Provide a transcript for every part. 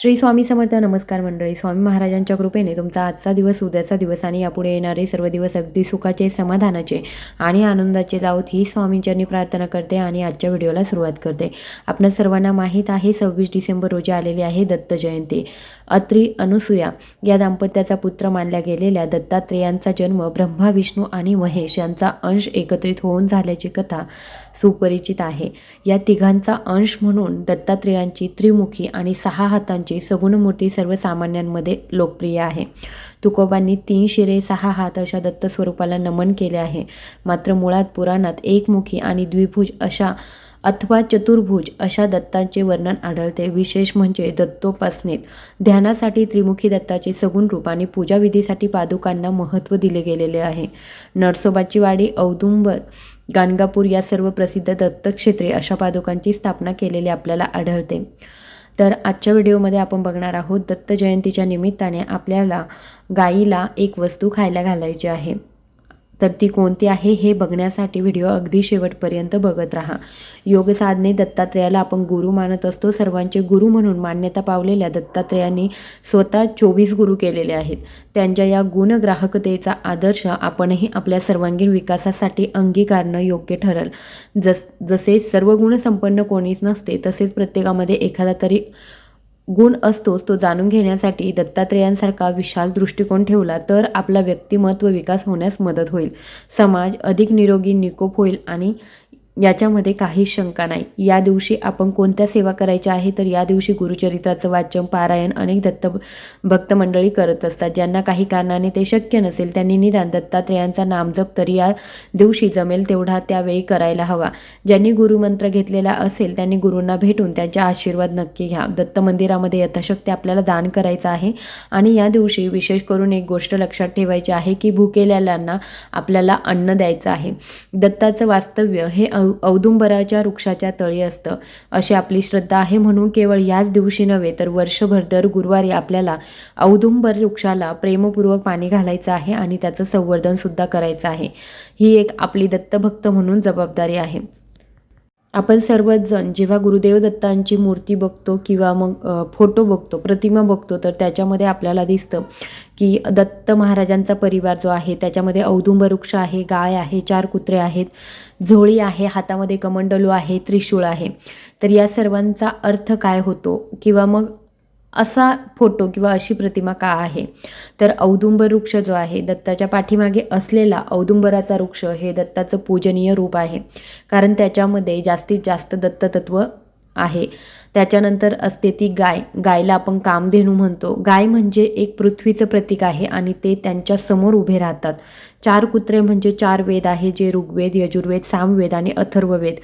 श्री स्वामी समर्थ नमस्कार मंडळी स्वामी महाराजांच्या कृपेने तुमचा आजचा दिवस उद्याचा दिवस आणि यापुढे येणारे सर्व दिवस अगदी सुखाचे समाधानाचे आणि आनंदाचे जाऊत ही स्वामींच्यांनी प्रार्थना करते आणि आजच्या व्हिडिओला सुरुवात करते. आपण सर्वांना माहीत आहे सव्वीस डिसेंबर रोजी आलेली आहे दत्त जयंती. अत्री अनुसूया या दाम्पत्याचा पुत्र मानल्या गेलेल्या दत्तात्रेयांचा जन्म ब्रह्मा विष्णू आणि महेश यांचा अंश एकत्रित होऊन झाल्याची कथा सुपरिचित आहे. या तिघांचा अंश म्हणून दत्तात्रेयांची त्रिमुखी आणि सहा हातांची म्हणजे सगुण मूर्ती सर्वसामान्यांमध्ये लोकप्रिय आहे. तुकोबांनी तीन शिरे सहा हात अशा दत्त स्वरूपाला नमन केले आहे. मात्र मुळात पुराणात एकमुखी आणि द्विभुज अशा अथवा चतुर्भुज अशा दत्तांचे वर्णन आढळते. विशेष म्हणजे दत्तोपासनेत ध्यानासाठी त्रिमुखी दत्ताचे सगुण रूप आणि पूजाविधीसाठी पादुकांना महत्त्व दिले गेलेले आहे. नरसोबाची वाडी औदुंबर गाणगापूर या सर्व प्रसिद्ध दत्तक्षेत्रे अशा पादुकांची स्थापना केलेली आपल्याला आढळते. तर आजच्या व्हिडिओमध्ये आपण बघणार आहोत दत्त जयंतीच्या निमित्ताने आपल्याला गाईला एक वस्तू खायला घालायची आहे. तर ती कोणती आहे हे बघण्यासाठी व्हिडिओ अगदी शेवटपर्यंत बघत राहा. योग साधने दत्तात्रेयाला आपण गुरु मानत असतो. सर्वांचे गुरु म्हणून मान्यता पावलेल्या दत्तात्रेयांनी स्वतः चोवीस गुरु केलेले आहेत. त्यांच्या या गुणग्राहकतेचा आदर्श आपणही आपल्या सर्वांगीण विकासासाठी अंगीकारणं योग्य ठरल. जस जसे सर्व गुणसंपन्न कोणीच नसते तसेच प्रत्येकामध्ये एखादा तरी गुण असतोच तो जाणून घेण्यासाठी दत्तात्रेयांसारखा विशाल दृष्टिकोन ठेवला तर आपला व्यक्तिमत्व विकास होण्यास मदत होईल. समाज अधिक निरोगी निकोप होईल आणि याच्यामध्ये काही शंका नाही. या दिवशी आपण कोणत्या सेवा करायच्या आहे तर या दिवशी गुरुचरित्राचं वाचन पारायण अनेक दत्त भक्त मंडळी करत असतात. ज्यांना काही कारणाने ते शक्य नसेल त्यांनी निदान दत्तात्रेयांचा नामजप तरी या दिवशी जमेल तेवढा त्यावेळी करायला हवा. ज्यांनी गुरुमंत्र घेतलेला असेल त्यांनी गुरूंना भेटून त्यांचे आशीर्वाद नक्की घ्या. दत्त मंदिरामध्ये यथाशक्ती आपल्याला दान करायचं आहे आणि या दिवशी विशेष करून एक गोष्ट लक्षात ठेवायची आहे की भुकेलेल्यांना आपल्याला अन्न द्यायचं आहे. दत्ताचं वास्तव्य हे औदुंबराच्या वृक्षाच्या तळी असतं. अशी आपली श्रद्धा आहे म्हणून केवळ याच दिवशी नव्हे तर वर्षभर दर गुरुवारी आपल्याला औदुंबर वृक्षाला प्रेमपूर्वक पाणी घालायचं आहे आणि त्याचं संवर्धनसुद्धा करायचं आहे. ही एक आपली दत्तभक्त म्हणून जबाबदारी आहे. आपण सर्वच जण जेव्हा गुरुदेव दत्तांची मूर्ती बघतो किंवा मग फोटो बघतो प्रतिमा बघतो तर त्याच्यामध्ये आपल्याला दिसतं की दत्त महाराजांचा परिवार जो आहे त्याच्यामध्ये औदुंब वृक्ष आहे गाय आहे चार कुत्रे आहेत झोळी आहे हातामध्ये कमंडलू आहे त्रिशूळ आहे. तर या सर्वांचा अर्थ काय होतो? किंवा मग असा फोटो किंवा अशी प्रतिमा का आहे? तर औदुंबर वृक्ष जो आहे दत्ताच्या पाठीमागे असलेला औदुंबराचा वृक्ष हे दत्ताचं पूजनीय रूप आहे. कारण त्याच्यामध्ये जास्तीत जास्त दत्ततत्व आहे. त्याच्यानंतर असते ती गाय. गायला आपण कामधेनू म्हणतो. गाय म्हणजे एक पृथ्वीचं प्रतीक आहे आणि ते त्यांच्यासमोर उभे राहतात. चार कुत्रे म्हणजे चार वेद आहे जे ऋग्वेद यजुर्वेद सामवेद आणि अथर्ववेद.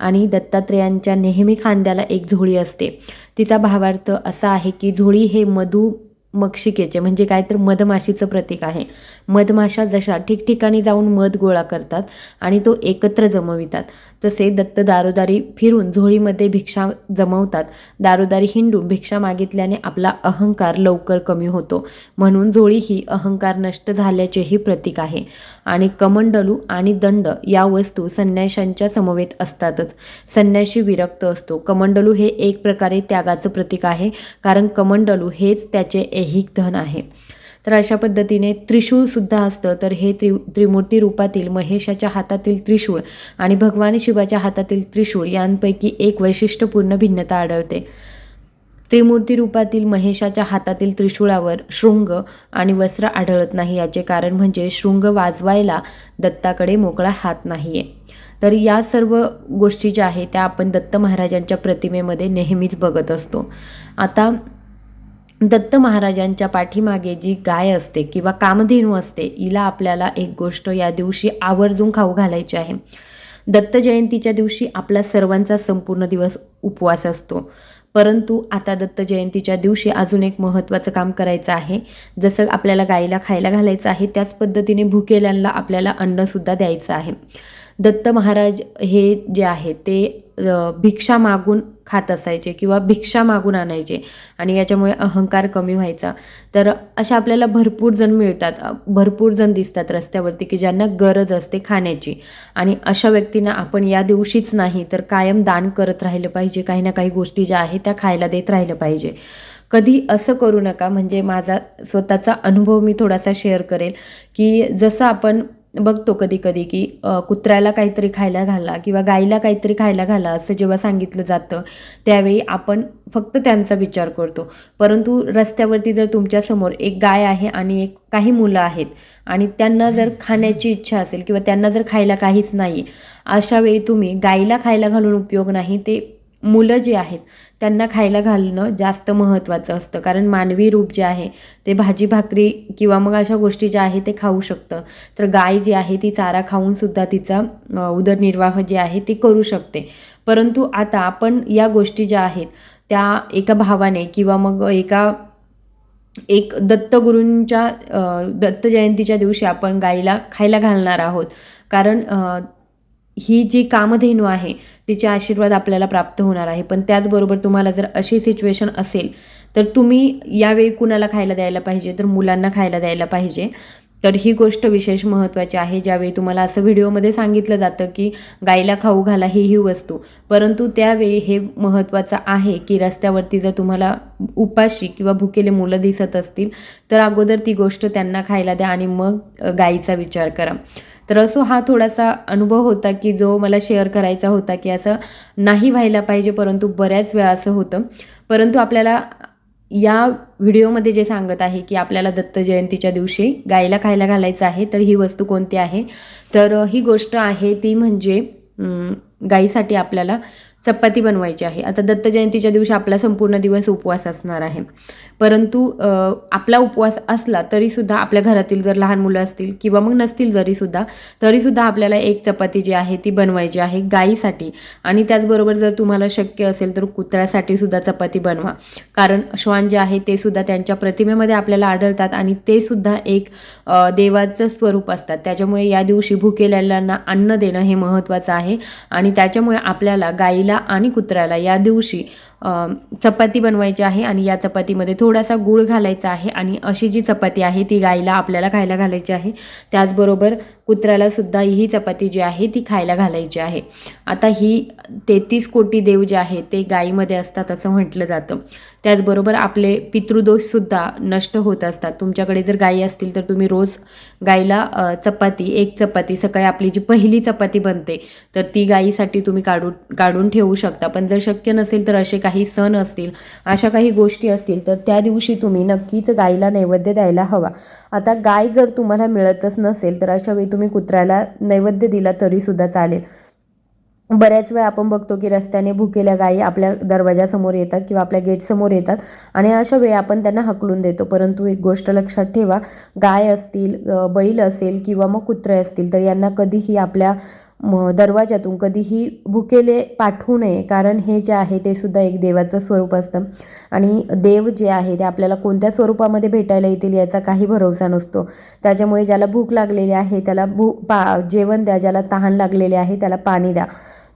आणि दत्तात्रेयांच्या नेहमी खांद्याला एक झोळी असते. तिचा भावार्थ असा आहे की झोळी हे मधु मक्षिकेचे म्हणजे काय तर मधमाशीचं प्रतीक आहे. मधमाशा जशा ठिकठिकाणी जाऊन मध गोळा करतात आणि तो एकत्र जमवितात. जसे दत्त दारोदारी फिरून झोळीमध्ये भिक्षा जमवतात. दारोदारी हिंडून भिक्षा मागितल्याने आपला अहंकार लवकर कमी होतो. म्हणून झोळी ही अहंकार नष्ट झाल्याचेही प्रतीक आहे. आणि कमंडलू आणि दंड या वस्तू संन्याशांच्या समवेत असतातच. संन्याशी विरक्त असतो. कमंडलू हे एक प्रकारे त्यागाचं प्रतीक आहे. कारण कमंडलू हेच त्याचे ऐहिक धन आहे. तर अशा पद्धतीने त्रिशूळसुद्धा असतं. तर हे त्रि त्रिमूर्ती रूपातील महेशाच्या हातातील त्रिशूळ आणि भगवान शिवाच्या हातातील त्रिशूळ यांपैकी एक वैशिष्ट्यपूर्ण भिन्नता आढळते. त्रिमूर्ती रूपातील महेशाच्या हातातील त्रिशूळावर शृंग आणि वस्त्र आढळत नाही. याचे कारण म्हणजे शृंग वाजवायला दत्ताकडे मोकळा हात नाही आहे तर या सर्व गोष्टी ज्या आहेत त्या आपण दत्त महाराजांच्या प्रतिमेमध्ये नेहमीच बघत असतो. आता दत्त महाराजांच्या पाठीमागे जी गाय असते किंवा कामधेनू असते हिला आपल्याला एक गोष्ट या दिवशी आवर्जून खाऊ घालायची आहे. दत्त जयंतीच्या दिवशी आपला सर्वांचा संपूर्ण दिवस उपवास असतो. परंतु आता दत्त जयंतीच्या दिवशी अजून एक महत्त्वाचं काम करायचं आहे. जसं आपल्याला गाईला खायला घालायचं आहे त्याच पद्धतीने भुकेल्यांना आपल्याला अन्नसुद्धा द्यायचं आहे. दत्त महाराज हे जे आहे ते भिक्षा मागून खात असायचे किंवा भिक्षा मागून आणायचे आणि याच्यामुळे अहंकार कमी व्हायचा. तर अशा आपल्याला भरपूर जण मिळतात. भरपूर जण दिसतात रस्त्यावरती की ज्यांना गरज असते खाण्याची. आणि अशा व्यक्तींना आपण या दिवशीच नाही तर कायम दान करत राहिलं पाहिजे. काही ना काही गोष्टी ज्या आहेत त्या खायला देत राहिलं पाहिजे. कधी असं करू नका. म्हणजे माझा स्वतःचा अनुभव मी थोडासा शेअर करेल की जसं आपण बघतो कधी कधी की कुत्र्याला काहीतरी खायला घाला किंवा गाईला काहीतरी खायला घाला असं जेव्हा सांगितलं जातं त्यावेळी आपण फक्त त्यांचा विचार करतो. परंतु रस्त्यावरती जर तुमच्यासमोर एक गाय आहे आणि एक काही मुलं आहेत आणि त्यांना जर खाण्याची इच्छा असेल किंवा त्यांना जर खायला काहीच नाही अशा वेळी तुम्ही गाईला खायला घालून उपयोग नाही ते मुलं जी आहेत त्यांना खायला घालणं जास्त महत्त्वाचं असतं. कारण मानवी रूप जे आहे ते भाजी भाकरी किंवा मग अशा गोष्टी ज्या आहेत ते खाऊ शकतं. तर गाय जी आहे ती चारा खाऊनसुद्धा तिचा उदरनिर्वाह जे आहे ती करू शकते. परंतु आता आपण या गोष्टी ज्या आहेत त्या एका भावाने किंवा मग एका एक दत्तगुरूंच्या अ, दत्त जयंतीच्या दिवशी आपण गाईला खायला घालणार आहोत. कारण ही जी कामधेनू आहे तिचे आशीर्वाद आपल्याला प्राप्त होणार आहे. पण त्याचबरोबर तुम्हाला जर अशी सिच्युएशन असेल तर तुम्ही यावेळी कुणाला खायला द्यायला पाहिजे? तर मुलांना खायला द्यायला पाहिजे. तर ही गोष्ट विशेष महत्त्वाची आहे. ज्यावेळी तुम्हाला असं व्हिडिओमध्ये सांगितलं जातं की गाईला खाऊ घाला ही ही वस्तू. परंतु त्यावेळी हे महत्त्वाचं आहे की रस्त्यावरती जर तुम्हाला उपाशी किंवा भुकेले मुलं दिसत असतील तर अगोदर ती गोष्ट त्यांना खायला द्या आणि मग गाईचा विचार करा. तर असो हा थोडासा अनुभव होता की जो मला शेअर करायचा होता की असं नाही व्हायला पाहिजे परंतु बऱ्याच वेळा असं होतं. परंतु आपल्याला या व्हिडिओमध्ये जे सांगत आहे की आपल्याला दत्त जयंतीच्या दिवशी गाईला खायला घालायचं आहे तर ही वस्तू कोणती आहे? तर ही गोष्ट आहे ती म्हणजे गाईसाठी आपल्याला चपाती बनवायची आहे. आता दत्त जयंतीच्या दिवशी आपला संपूर्ण दिवस उपवास असणार आहे. परंतु आपला उपवास असला तरीसुद्धा आपल्या घरातील जर लहान मुलं असतील किंवा मग नसतील जरीसुद्धा तरीसुद्धा आपल्याला एक चपाती जी आहे ती बनवायची आहे गाईसाठी. आणि त्याचबरोबर जर तुम्हाला शक्य असेल तर कुत्र्यासाठी सुद्धा चपाती बनवा. कारण श्वान जे आहे ते सुद्धा त्यांच्या प्रतिमेमध्ये आपल्याला आढळतात आणि ते सुद्धा एक देवाचं स्वरूप असतात. त्याच्यामुळे या दिवशी भुकेलेल्यांना अन्न देणं हे महत्त्वाचं आहे. आणि त्याच्यामुळे आपल्याला गाईला आणि कुत्र्याला या दिवशी चपाती बनवायची आहे आणि या चपातीमध्ये थोडासा गूळ घालायचा आहे आणि अशी जी चपाती आहे ती गाईला आपल्याला खायला घालायची आहे. त्याचबरोबर कुत्र्याला सुद्धा ही चपाती जी आहे ती खायला घालायची आहे. आता ही तेहतीस कोटी देव जे आहे ते गाईमध्ये असतात असं म्हटलं जातं. त्याचबरोबर आपले पितृदोषसुद्धा नष्ट होत असतात. तुमच्याकडे जर गाई असतील तर तुम्ही रोज गाईला चपाती एक चपाती सकाळी आपली जी पहिली चपाती बनते तर ती गाईसाठी तुम्ही काढून काढून ठेवू शकता. पण जर शक्य नसेल तर असे काही काही सण असतील अशा काही गोष्टी असतील तर त्या दिवशी तुम्ही नक्कीच गायीला नैवेद्य द्यायला हवा. आता गाय जर तुम्हाला मिळतच नसेल तर अशा वेळी तुम्ही कुत्र्याला नैवेद्य दिला तरीसुद्धा चालेल. बऱ्याच वेळा आपण बघतो की रस्त्याने भुकेल्या गायी आपल्या दरवाजासमोर येतात किंवा आपल्या गेटसमोर येतात आणि अशा वेळी आपण त्यांना हकलून देतो. परंतु एक गोष्ट लक्षात ठेवा गाय असतील बैल असेल किंवा मग कुत्रे असतील तर यांना कधीही आपल्या म, दरवाजातून कधीही भुकेले पाठवू नये कारण हे जे आहे ते सुद्धा एक देवाचं स्वरूप असतं. आणि देव जे आहे ते आपल्याला कोणत्या स्वरूपामध्ये भेटायला येतील याचा काही भरोसा नसतो. त्याच्यामुळे ज्याला भूक लागलेली आहे त्याला भू पा जेवण द्या ज्याला तहान लागलेली आहे त्याला पाणी द्या.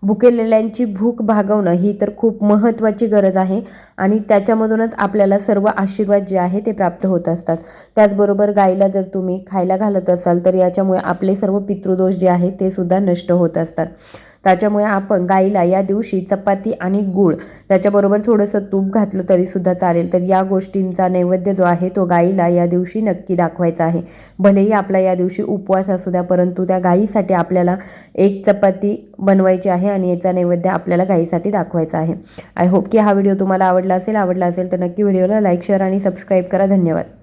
भुकेलेल्यांची भूक भागवणं ही तर खूप महत्त्वाची गरज आहे आणि त्याच्यामधूनच आपल्याला सर्व आशीर्वाद जे आहे ते प्राप्त होत असतात. त्याचबरोबर गाईला जर तुम्ही खायला घालत असाल तर याच्यामुळे आपले सर्व पितृदोष जे आहेत ते सुद्धा नष्ट होत असतात. त्याच्यामुळे आपण गाईला या दिवशी चपाती आणि गूळ त्याच्याबरोबर थोडंसं तूप घातलं तरीसुद्धा चालेल. तर या गोष्टींचा नैवेद्य जो आहे तो गाईला या दिवशी नक्की दाखवायचा आहे. भलेही आपला या दिवशी उपवास असू द्या परंतु त्या गाईसाठी आपल्याला एक चपाती बनवायची आहे आणि याचा नैवेद्य आपल्याला गाईसाठी दाखवायचा आहे. आय होप की हा व्हिडिओ तुम्हाला आवडला असेल. आवडला असेल तर नक्की व्हिडिओला लाईक शेअर आणि सबस्क्राईब करा. धन्यवाद.